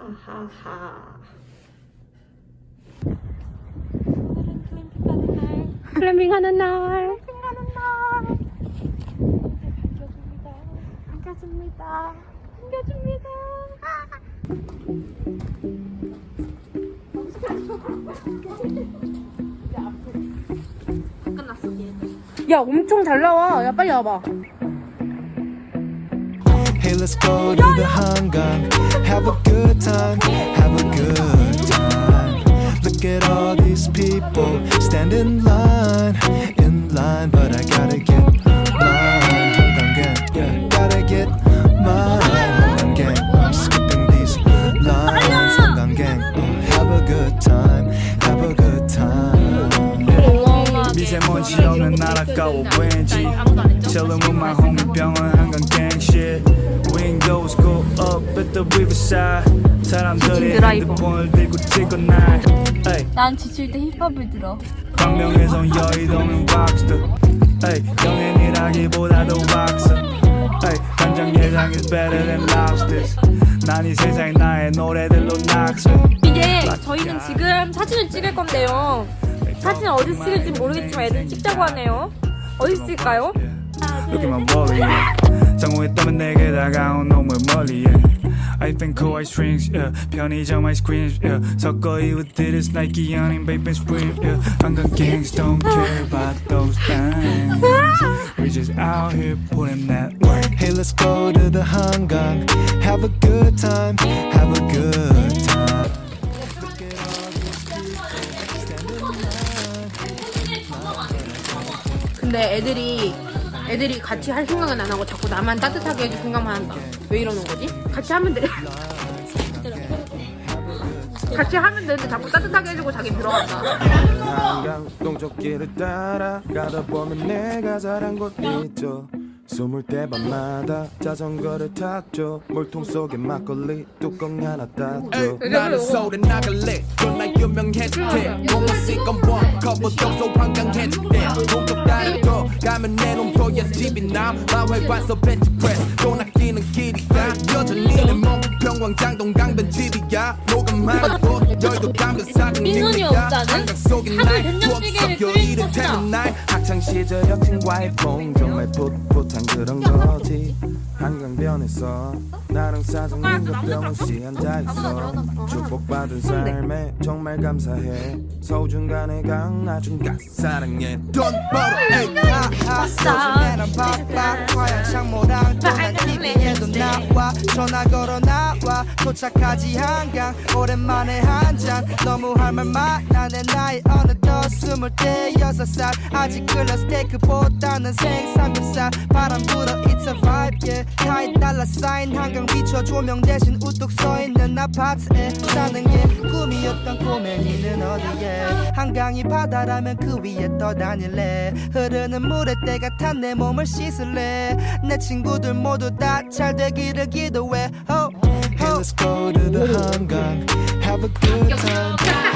하하하. 클램핑 하는 날. 반겨줍니다. 반겨줍니다. 끝났어, 얘는. 야, 엄청 잘 나와. 야, 빨리 와봐. Hey, let's go to the hangang. Have a good time. Have a good time. Look at all these people stand in line, in line. But I gotta get mine. Hangang gang, yeah. Gotta get mine. Hangang gang. I'm skipping these lines. Hangang gang. uh, Have a good time. Have a good time. 미세먼지 없는 나라가워 왠지 Chillin' with my homie 병원 한강 gang shit 드라이버. 핸드폰을 들고 찍어 날 에이, 난 지칠 때 힙합을 들어. 광명에서 여의도는 왁스터 에이, 연예인이라기보다도 왁스 에이, 간장 예상 is better than lobsters 난이 세상에 나의 노래들로 낙서 이제 저희는 지금 사진을 찍을 건데요. 사진 어디 찍을지 모르겠지만 애들 찍자고 하네요. 어디 찍을까요? 떠면 내게 다가온 놈을 멀리. I think cool ice strings, yeah. 편의점 ice creams, yeah. 섞어 입었듯이 Nike 연인 babe and spring, yeah. 한강 gangs don't care about those things. We just out here putting that work. Hey, let's go to the hangang. Have a good time. Have a good time. Look at all these people stand in line. 근데 애들이 애들이 같이 할 생각은 안 하고 자꾸 나만 따뜻하게 해줄 생각만 한다. 왜 이러는 거지? 같이 하면 돼. 같이 하면 되는데 자꾸 따뜻하게 해주고 자기 들어간다. 한강 동쪽길을 따라 가다 보면 내가 자란 곳 있죠 숨을 때 밤마다 자전거를 탔죠 물통 속에 막걸리 뚜껑 하나 땄죠 나는 서울에 나갈래 존나 유명해질게 몸을 씻건 뭐 거부동소 관광해질게 동쪽 다른 거 가면 내놈 도야 집이 남 마을 관서 벤치 프레스. 돈 아끼는 길이야. 여전히 내 몸은 평왕장 동 강변 집이야. 녹음하고 여의도 담배 사진 님이야 없다는 하루 날 된장찌개를 거구나. 태는 날. 학창시절 여친과의 뽕 정말 풋풋한 그런 거지. 한강변에서 나랑 사장님과 병원씨 앉아있어. 축복받은 삶에 정말 감사해. 서울 중간에 강 나중간 사랑해. 돈 벌어 에이 요즘에는 바빠 화양창모랑 또난 TV에도 나와. 전화 걸어 나와. 도착하지 한강. 오랜만에 한잔. 너무 할 말 많아 내 나이 어느덧 스물 대여섯 살. 아직 끌려 스테이크보다는 생삼겹살. 바람 불어 it's a vibe yeah. 타이 달러 사인. 한강 비춰 조명 대신 우뚝 서있는 아파트에 사는 게 꿈이었던 꼬맹이는 어디에 한강이 바다라면 그 위에 떠다닐래 흐르는 물에 때가 탄 내 몸을 씻을래 내 친구들 모두 다 잘 되기를 기도해 oh, Hey, oh. let's go to the time. Have a good time.